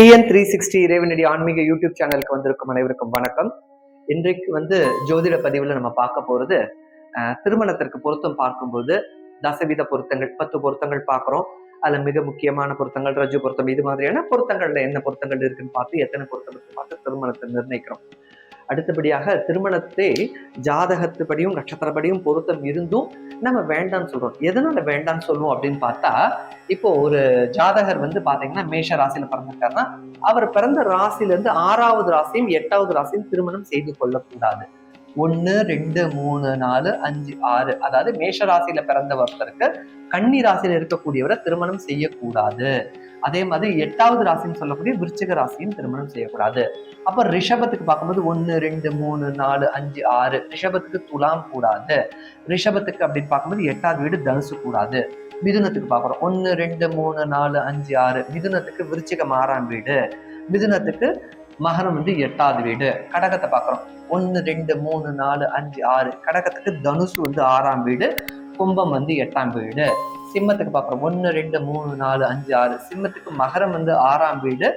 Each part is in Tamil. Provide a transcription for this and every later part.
டிஎன் த்ரீ சிக்ஸ்டி இறைவனடி ஆன்மீக யூடியூப் சேனலுக்கு வந்திருக்கும் அனைவருக்கும் வணக்கம். இன்றைக்கு வந்து ஜோதிட பதிவில் நம்ம பார்க்க போறது திருமணத்திற்கு பொருத்தம் பார்க்கும்போது தசவித பொருத்தங்கள் பத்து பொருத்தங்கள் பார்க்குறோம். அதுல மிக முக்கியமான பொருத்தங்கள் ரஜு பொருத்தம் இது மாதிரியான பொருத்தங்கள்ல என்ன பொருத்தங்கள் இருக்குன்னு பார்த்து எத்தனை பொருத்தம் பார்த்து திருமணத்தை நிர்ணயிக்கிறோம். அடுத்தபடியாக திருமணத்தை ஜாதகத்துப்படியும் நட்சத்திரப்படியும் பொருத்தம் இருந்தும் நம்ம வேண்டாம்னு சொல்கிறோம் எதனால் வேண்டாம்னு சொல்லுவோம் அப்படின்னு பார்த்தா இப்போ ஒரு ஜாதகர் வந்து பார்த்தீங்கன்னா மேஷ ராசியில் பிறந்திருக்காருன்னா அவர் பிறந்த ராசியிலேருந்து ஆறாவது ராசியும் எட்டாவது ராசியும் திருமணம் செய்து கொள்ளக்கூடாது. ஒன்று ரெண்டு மூணு நாலு அஞ்சு ஆறு. அதாவது மேஷ ராசியில பிறந்த ஒருத்தருக்கு கன்னி ராசியில இருக்கக்கூடியவரை திருமணம் செய்யக்கூடாது. அதே மாதிரி எட்டாவது ராசின்னு சொல்லக்கூடிய விருச்சிக ராசியும் திருமணம் செய்யக்கூடாது. அப்ப ரிஷபத்துக்கு பார்க்கும்போது ஒன்று ரெண்டு மூணு நாலு அஞ்சு ஆறு ரிஷபத்துக்கு துலாம் கூடாது. ரிஷபத்துக்கு அப்படின்னு பார்க்கும்போது எட்டாவது வீடு தனுசு கூடாது. மிதுனத்துக்கு பார்க்குறோம். ஒன்று ரெண்டு மூணு நாலு அஞ்சு ஆறு மிதுனத்துக்கு விருச்சிகம் ஆறாம் வீடு. மிதுனத்துக்கு மகனம் வந்து எட்டாவது வீடு. கடகத்தை பார்க்குறோம். ஒன்று ரெண்டு மூணு நாலு அஞ்சு ஆறு கடகத்துக்கு தனுசு வந்து ஆறாம் வீடு. கும்பம் வந்து எட்டாம் வீடு. சிம்மத்துக்கு பார்க்குறோம். ஒன்று ரெண்டு மூணு நாலு அஞ்சு ஆறு. சிம்மத்துக்கு மகரம் வந்து ஆறாம் வீடு.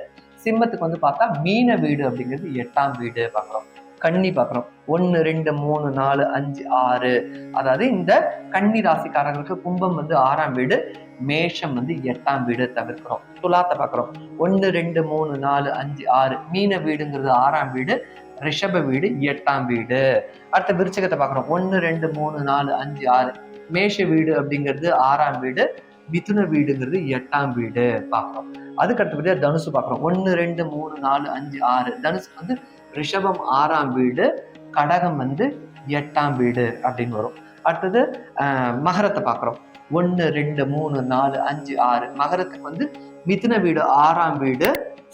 சிம்மத்துக்கு வந்து பார்த்தா மீன வீடு அப்படிங்கிறது எட்டாம் வீடு பார்க்குறோம். கன்னி பார்க்குறோம். ஒன்று ரெண்டு மூணு நாலு அஞ்சு ஆறு. அதாவது இந்த கன்னி ராசிக்காரங்களுக்கு கும்பம் வந்து ஆறாம் வீடு மேஷம் வந்து எட்டாம் வீடு தவிர்க்கிறோம். துலாத்தை பார்க்குறோம். ஒன்று ரெண்டு மூணு நாலு அஞ்சு ஆறு. மீன வீடுங்கிறது ஆறாம் வீடு ரிஷப வீடு எட்டாம் வீடு. அடுத்த விருச்சகத்தை பார்க்குறோம். ஒன்று ரெண்டு மூணு நாலு அஞ்சு ஆறு. மேஷ வீடு அப்படிங்கிறது ஆறாம் வீடு மிதுன வீடுங்கிறது எட்டாம் வீடு பார்க்குறோம். அதுக்கடுத்தபடியாக தனுசு பார்க்குறோம். ஒன்று ரெண்டு மூணு நாலு அஞ்சு ஆறு. தனுசு வந்து ரிஷபம் ஆறாம் வீடு கடகம் வந்து எட்டாம் வீடு அப்படின்னு வரும். அடுத்தது மகரத்தை பார்க்குறோம். ஒன்று ரெண்டு மூணு நாலு அஞ்சு ஆறு. மகரத்துக்கு வந்து மிதுன வீடு ஆறாம் வீடு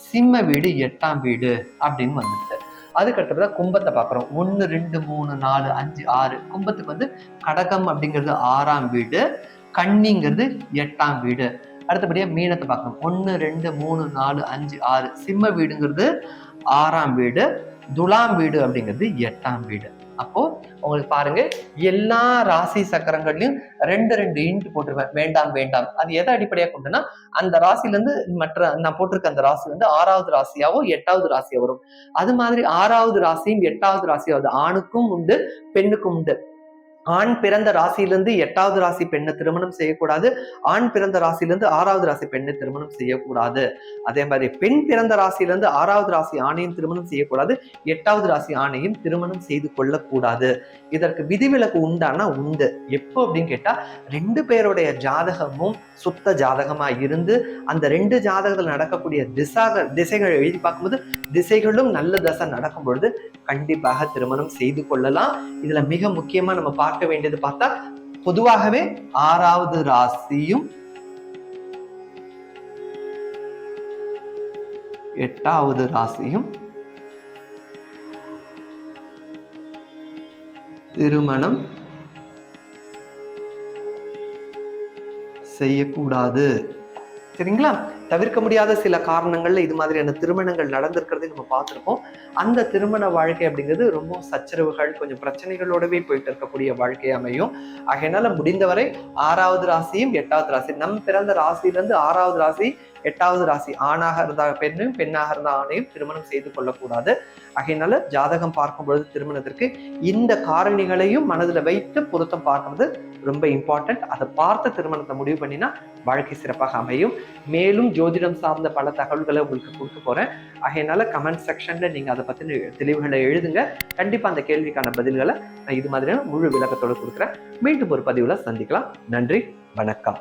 சிம்ம வீடு எட்டாம் வீடு அப்படின்னு வந்துட்டு அதுக்கு தான் கும்பத்தை பார்க்குறோம். ஒன்று ரெண்டு மூணு நாலு அஞ்சு ஆறு. கும்பத்துக்கு வந்து கடகம் அப்படிங்கிறது ஆறாம் வீடு கன்னிங்கிறது எட்டாம் வீடு. அடுத்தபடியாக மீனத்தை பார்க்கணும் ஒன்று ரெண்டு மூணு நாலு அஞ்சு ஆறு. சிம்ம வீடுங்கிறது ஆறாம் வீடு துலாம் வீடு அப்படிங்கிறது எட்டாம் வீடு. அப்போது உங்களுக்கு பாருங்க. எல்லா ராசி சக்கரங்கள்லயும் ரெண்டு ரெண்டு இன்ட் போட்டிருப்பேன் வேண்டாம் வேண்டாம். அது எதை அடிப்படையாக கொண்டுனா அந்த ராசில இருந்து மற்ற நான் போட்டிருக்க அந்த ராசி வந்து ஆறாவது ராசியாவோ எட்டாவது ராசியா வரும். அது மாதிரி ஆறாவது ராசியும் எட்டாவது ராசியாவது ஆணுக்கும் உண்டு பெண்ணுக்கும் உண்டு. ஆண் பிறந்த ராசியிலிருந்து எட்டாவது ராசி பெண்ணை திருமணம் செய்யக்கூடாது. ஆண் பிறந்த ராசியிலிருந்து ஆறாவது ராசி பெண்ணை திருமணம் செய்யக்கூடாது. அதே மாதிரி பெண் பிறந்த ராசியிலிருந்து ஆறாவது ராசி ஆணையும் திருமணம் செய்யக்கூடாது. எட்டாவது ராசி ஆணையும் திருமணம் செய்து கொள்ளக்கூடாது. இதற்கு விதிவிலக்கு உண்டானா உண்டு. எப்போ அப்படின்னு கேட்டா ரெண்டு பேருடைய ஜாதகமும் சுத்த ஜாதகமா இருந்து அந்த ரெண்டு ஜாதகத்தில் நடக்கக்கூடிய திசாக திசைகள் எழுதி பார்க்கும்போது திசைகளும் நல்ல தசை நடக்கும் பொழுது கண்டிப்பாக திருமணம் செய்து கொள்ளலாம். இதுல மிக முக்கியமா நம்ம பார்க்க வேண்டியது பார்த்தா பொதுவாகவே ஆறாவது ராசியும் எட்டாவது ராசியும் திருமணம் செய்யக்கூடாது. சரிங்களா? தவிர்க்க முடியாத சில காரணங்கள்ல இது மாதிரியான திருமணங்கள் நடந்திருக்கிறதை நம்ம பார்த்துருக்கோம். அந்த திருமண வாழ்க்கை அப்படிங்கிறது ரொம்ப சச்சரவுகள் கொஞ்சம் பிரச்சனைகளோடவே போயிட்டு இருக்கக்கூடிய வாழ்க்கை அமையும். ஆகையினால முடிந்தவரை ஆறாவது ராசியும் எட்டாவது ராசி. நம் பிறந்த ராசியிலிருந்து ஆறாவது ராசி எட்டாவது ராசி ஆணாக இருந்தால் பெண்ணும் பெண்ணாக இருந்தால் ஆணையும் திருமணம் செய்து கொள்ளக்கூடாது. ஆகையினால ஜாதகம் பார்க்கும் பொழுது திருமணத்திற்கு இந்த காரணிகளையும் மனதில் வைத்து பொருத்தம் பார்க்கறது ரொம்ப இம்பார்ட்டன்ட் அதை பார்த்து திருமணத்தை முடிவு பண்ணினா வாழ்க்கை சிறப்பாக அமையும். மேலும் ஜோதிடம் சார்ந்த பல தகவல்களை உங்களுக்கு கொடுக்க போறேன். ஆகையினால கமெண்ட் செக்ஷன்ல நீங்க அதை பத்தின தெளிவுகளை எழுதுங்க. கண்டிப்பா அந்த கேள்விக்கான பதில்களை நான் இது மாதிரியான முழு விளக்கத்தோடு கொடுக்குறேன். மீண்டும் ஒரு பதிவுல சந்திக்கலாம். நன்றி வணக்கம்.